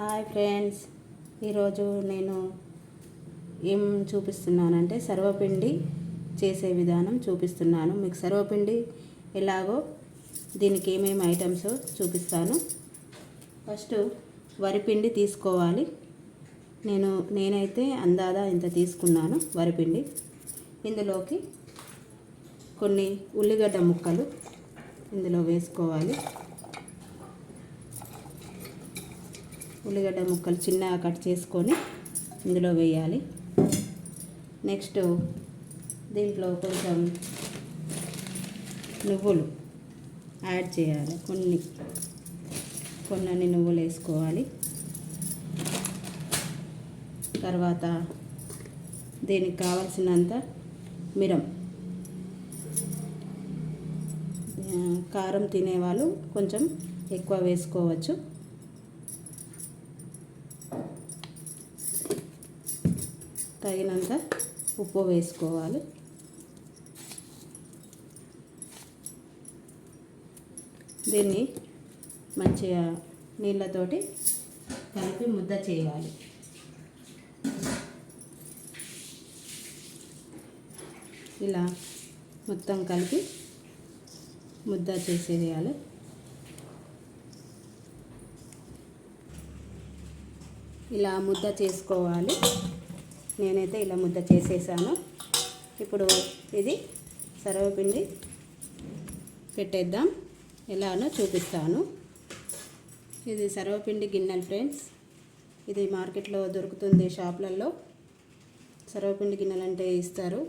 Hi friends. ఈరోజు నేను ఏం చూపిస్తున్నానంటే సర్వపిండి చేసే విధానం చూపిస్తున్నాను. మీకు సర్వపిండి ఎలాగో దీనికి ఏమేమి ఐటమ్స్ చూపిస్తాను. ఫస్ట్ వరిపిండి తీసుకోవాలి. నేను నేనైతే అందాదా ఇంత తీసుకున్నాను వరిపిండి. ఇందులోకి కొన్ని ఉల్లిగడ్డ ముక్కలు ఇందులో వేసుకోవాలి. ఉల్లిగడ్డ ముక్కలు చిన్నగా కట్ చేసుకొని ఇందులో వేయాలి. నెక్స్ట్ దీంట్లో కొంచెం నువ్వులు యాడ్ చేయాలి. కొన్ని కొన్ని నువ్వులు వేసుకోవాలి. తర్వాత దీనికి కావలసినంత మిరం. కారం తినేవాళ్ళు కొంచెం ఎక్కువ వేసుకోవచ్చు. తగినంత ఉప్పు వేసుకోవాలి. దీన్ని మంచిగా నీళ్ళతోటి కలిపి ముద్ద చేయాలి. ఇలా మొత్తం కలిపి ముద్ద చేసేయాలి. ఇలా ముద్ద చేసుకోవాలి. నేనైతే ఇలా ముద్ద చేసేసాను. ఇప్పుడు ఇది సర్వపిండి పెట్టేద్దాం. ఎలానో చూపిస్తాను. ఇది సర్వపిండి గిన్నెలు ఫ్రెండ్స్. ఇది మార్కెట్లో దొరుకుతుంది షాప్లలో. సర్వపిండి గిన్నెలు అంటే ఇస్తారు.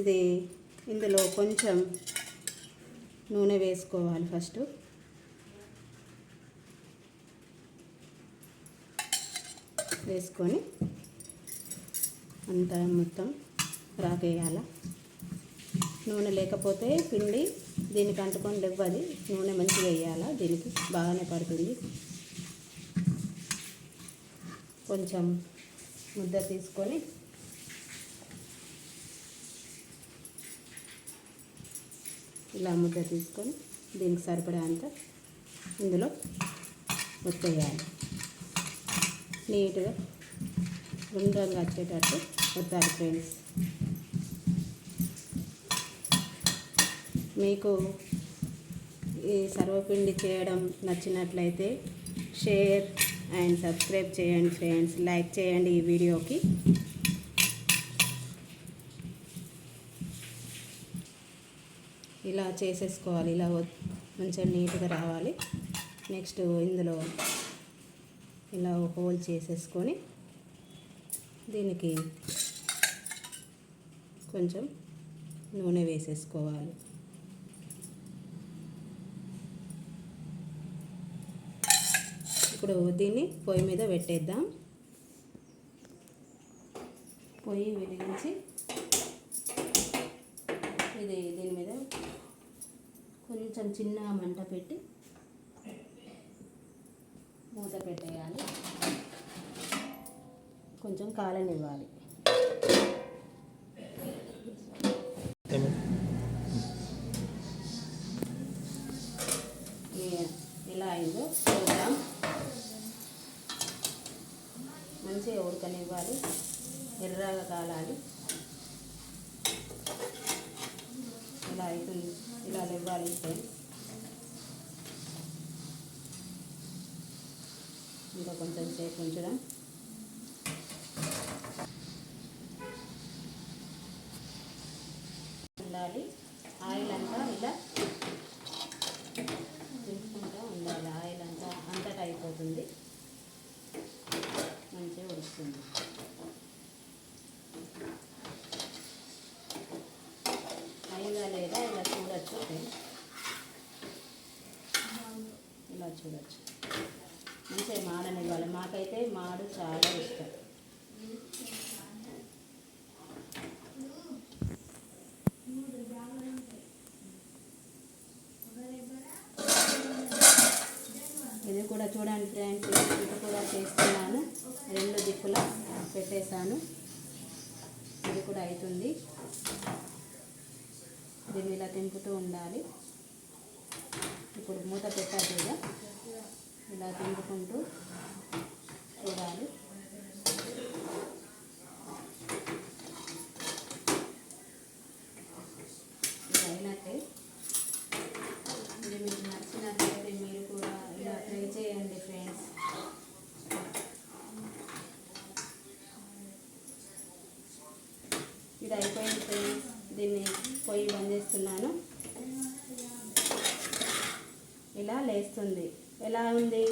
ఇది ఇందులో కొంచెం నూనె వేసుకోవాలి ఫస్ట్. వేసుకొని అంతా మొత్తం రాకేయాల నూనె లేకపోతే పిండి దీనికి అంటుకొని లేవ్వది నూనె మంచిగా వేయాలా. దీనికి బాగానే పడుతుంది. కొంచెం ముద్ద తీసుకొని ఇలా ముద్ద తీసుకొని దీనికి సరిపడే అంత ఇందులో వచ్చేయాలి నీట్గా గుండ్రంగా వచ్చేటట్టు వద్దాలి ఫ్రెండ్స్. మీకు ఈ సర్వపిండి చేయడం నచ్చినట్లయితే షేర్ అండ్ సబ్స్క్రైబ్ చేయండి ఫ్రెండ్స్. లైక్ చేయండి ఈ వీడియోకి. ఇలా చేసేసుకోవాలి. ఇలా మంచిగా నీట్గా రావాలి. నెక్స్ట్ ఇందులో ఇలా హోల్ చేసేసుకొని దీనికి కొంచెం నూనె వేసేసుకోవాలి. ఇప్పుడు దీన్ని పొయ్యి మీద పెట్టేద్దాం. పొయ్యి వెలిగించి ఇది దీని మీద కొంచెం చిన్న మంట పెట్టి మూత పెట్టేయాలి. కొంచెం కాలనివ్వాలి. ఎలా అయిందో చూద్దాం. మంచిగా ఉడకనివ్వాలి. ఎర్రగా కాలాలి. ఇలా అవుతుంది ఇలా ఇవ్వాలి ఇంకా కొంచెం సేపు ఉంచడం. ఉండాలి ఆయిల్ అంతా ఇలా తిప్పుకుంటూ ఉండాలి. ఆయిల్ అంతా అంతటా అయిపోతుంది మంచిగా ఉడుస్తుంది అయిందా లేదా ఇలా చూడొచ్చు ఇలా చూడొచ్చు. మంచిగా మాడనివ్వాలి. మాకైతే మాడు చాలా ఇష్టం. కూడా చూడండి ఫ్రెండ్స్ ఇది కూడా చేస్తున్నాను. రెండు దిక్కుల పెట్టేశాను. ఇది కూడా అవుతుంది. దీన్ని ఇలా తెంపుతూ ఉండాలి. ఇప్పుడు మూత పెట్టాలి కదా ఇలా తింపుకుంటూ చూడాలి ఇది అయినట్టే ఇది మీకు నచ్చినట్లయితే మీరు కూడా ఇలా ట్రై చేయండి ఫ్రెండ్స్ ఇది అయిపోయింది ఫ్రెండ్స్ దీన్ని పొయ్యి బంద్ చేస్తున్నాను ఇలా లేస్తుంది. ఎలా ఉంది?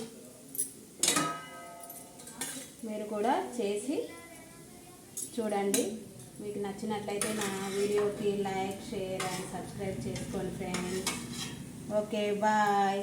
మీరు కూడా చేసి చూడండి. మీకు నచ్చినట్లయితే నా వీడియోకి లైక్ షేర్ అండ్ సబ్స్క్రైబ్ చేసుకోండి ఫ్రెండ్స్. Okay bye.